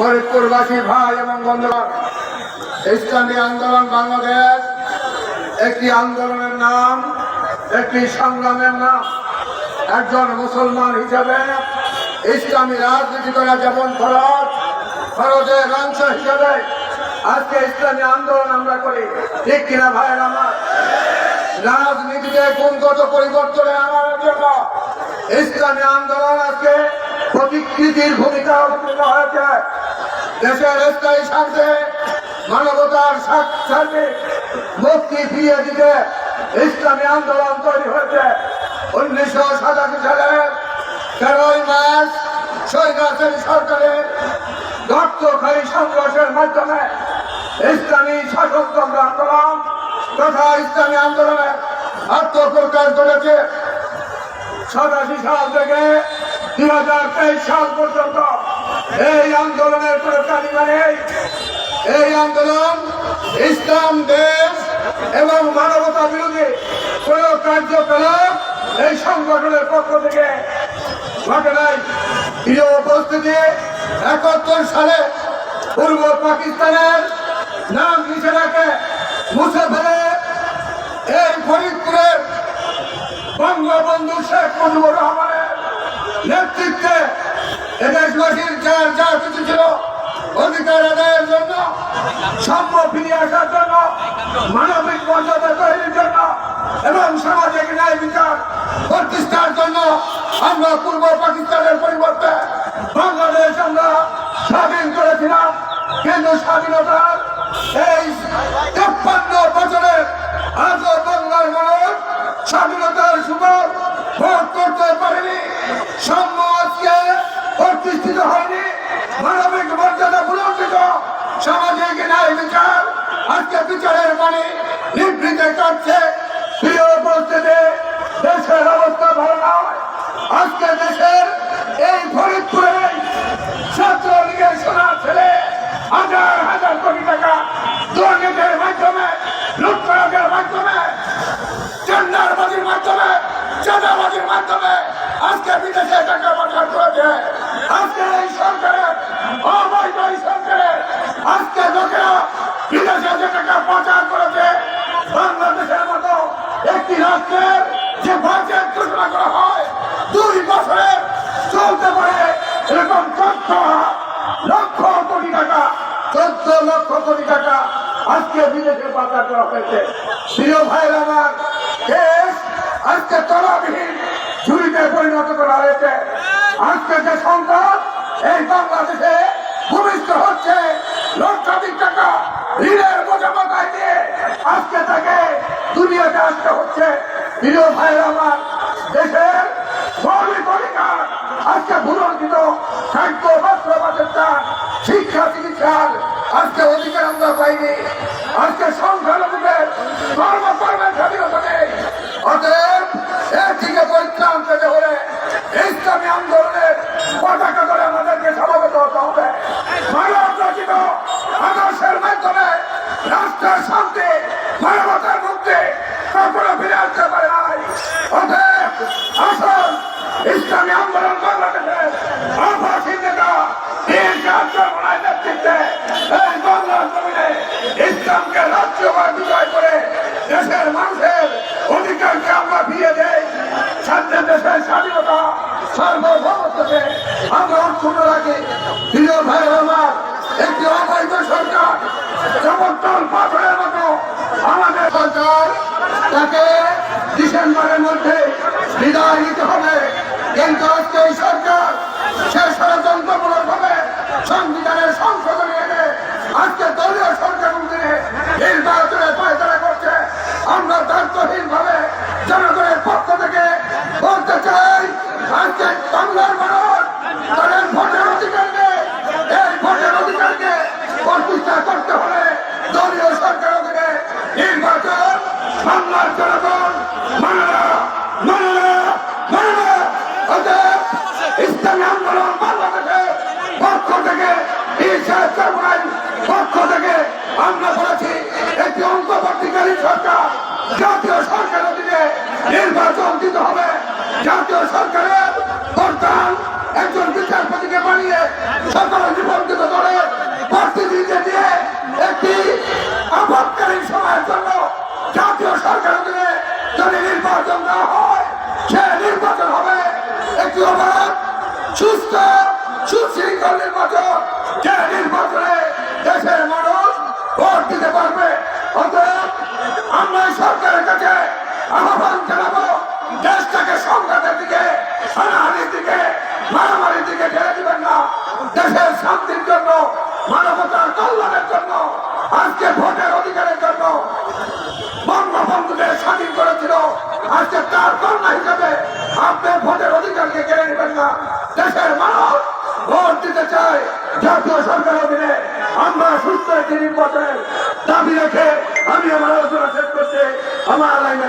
ফরিদপুরবাসী ভাই এবং বন্ধুগণ, ইসলামী আন্দোলন বাংলাদেশ, একটি আন্দোলনের নাম, একটি সংগ্রামের নাম। একজন মুসলমান হিসেবে ইসলামী রাজনীতি করা যেমন ফরজ, ফরজের অংশ হিসাবে আজকে ইসলামী আন্দোলন আমরা করি। ঠিক কিনা ভাইয়ের আমার? রাজনীতিতে গুণগত পরিবর্তনে আনার জন্য ইসলামী আন্দোলন আজকে প্রতিকৃতির ভূমিকা অবতীর্ণ হয়েছে। দেশের স্থায়ী স্বার্থে, মানবতার স্বার্থে মুক্তি ফিরিয়ে দিতে ইসলামী আন্দোলন তৈরি হয়েছে। উনিশশো সাতাশি সালের তেরোই মার্চ সৈরাসের সরকারের রক্তক্ষয়ী সংঘর্ষের মাধ্যমে ইসলামী শাসনতন্ত্র আন্দোলন তথা ইসলামী আন্দোলনে আত্মপ্রকাশ করেছে সাতাশি সাল থেকে দুই হাজার তেইশ সাল পর্যন্ত এই আন্দোলনের কোনো নেই। এই আন্দোলন ইসলাম, দেশ এবং মানবতা বিরোধী কোন কার্যকলাপ এই সংগঠনের পক্ষ থেকে ঘটে নাই। প্রিয় উপস্থিতি, একাত্তর সালে পূর্ব পাকিস্তানের নাম বঙ্গবন্ধু শেখ মুজিবুর রহমানের নেতৃত্বে এদেশবাসীর যার যা কিছু ছিল অধিকার আদায়ের জন্য সাম্য ফিরিয়ে আসার জন্য, মানবিক মর্যাদা তৈরির জন্য এবং সামাজিক ন্যায় বিচার প্রতিষ্ঠার জন্য আমরা পূর্ব পাকিস্তানের পরিবর্তে বাংলাদেশ আমরা স্বাধীন করেছিলাম। কিন্তু স্বাধীনতার এই তেপ্পান্ন বছরের প্রতিষ্ঠিত হয়নি। মানবিক মর্যাদা পুনর্জিত সামাজিক ন্যায় বিচার। আজকে বিচারের মানে নিবৃতে কাটছে। প্রিয় উপস্থিতি, দেশের অবস্থা ভালো নয়। আজকে দেশের এই ফরিদপুরে ছাত্রলীগের সোনার ছেলে, হাজার হাজার কোটি টাকা দুর্নীতির মাধ্যমে, লুটপাটের মাধ্যমে, টেন্ডারবাজির মাধ্যমে, চাঁদাবাজির মাধ্যমে আজকে বিদেশে টাকা পাচার আজকে এই সরকারের অবৈধ এই সরকারের আজকে লোকেরা বিদেশে যে টাকা পাচার করেছে, বাংলাদেশের মতো একটি রাষ্ট্রের যে বাজেট ঘোষণা করা হয়, দুই বছরের চলতে পারে এরকম চোদ্দ লক্ষ কোটি টাকা, চোদ্দ লক্ষ কোটি টাকা আজকে বিদেশে পাচার করা হয়েছে। প্রিয় ভাইয়ের আমার, দেশ আজকে তলাবিহীন ঝুড়িতে পরিণত করা হয়েছে আজকে যে সংকট এই বাংলাদেশে ভূমিষ্ঠ হচ্ছে লক্ষাধিক টাকা ঋণের বোঝা মাথায় দিয়ে আজকে তাকে দুনিয়াতে আসতে হচ্ছে। প্রিয় ভাইয়ের, আমার দেশের মৌলিক অধিকার আজকে ভুলঞ্চিত খাদ্য বস্ত্র, বাসস্থান, শিক্ষা, চিকিৎসার আজকে অধিকার আমরা পাইনি। আজকে রাষ্ট্রের শান্তি মানবতার মধ্যে কখনো ফিরে আসতে পারে নাই। অতএব আসুন, ইসলামী আন্দোলন বাংলাদেশের আভাসী নেতা তিন ইসলামকে রাষ্ট্রীয়ভাবে বিজয় করে দেশের মানুষের পাথরের মতো আমাদের সরকার তাকে ডিসেম্বরের মধ্যে বিদায় নিতে হবে। কিন্তু আজকে এই সরকার সে ষড়যন্ত্রমূলক ভাবে সংবিধানের সংশোধনী এনে আজকে দলীয় সরকার নির্বাচনের করছে। আমরা দায়িত্বহীন ভাবে জনগণের পক্ষ থেকে বলতে চাই আজকে বাংলার মানুষ তাদের ভোটের অধিকারকে এই ভোটের অধিকারকে প্রতিষ্ঠা করতে হলে দলীয় সরকার অধীনে নির্বাচন বাংলার জনগণ মানে না মানে না মানে না অতএব ইসলামী আন্দোলন বাংলাদেশের পক্ষ থেকে পক্ষ থেকে আমরা বলেছি, একটি অন্তর্বর্তীকালীন সরকার জাতীয় সরকারের দিকে নির্বাচন দিতে হবে। জাতীয় সরকারের দেশের মানুষ ভোট দিতে পারবে। অতএব আমরা সরকারের কাছে আহ্বান জানাব, দেশটাকে সংঘাতের দিকে, হানাহানির দিকে, মারামারির দিকে ঠেলে দিবেন না। দেশের শান্তির জন্য, মানবতার কল্যাণের জন্য, আজকে ভোটের অধিকারের জন্য করেছিল আজকে তার কন্যা হিসেবে আপনি ভোটের অধিকারকে কেড়ে নেবেন না। দেশের মানুষ ভোট দিতে চায় জাতীয় সরকার অধীনে। আমরা সুস্থ একটি নির্বাচনের দাবি রেখে আমি আমার আলোচনা শেষ করছি। আমার লাইন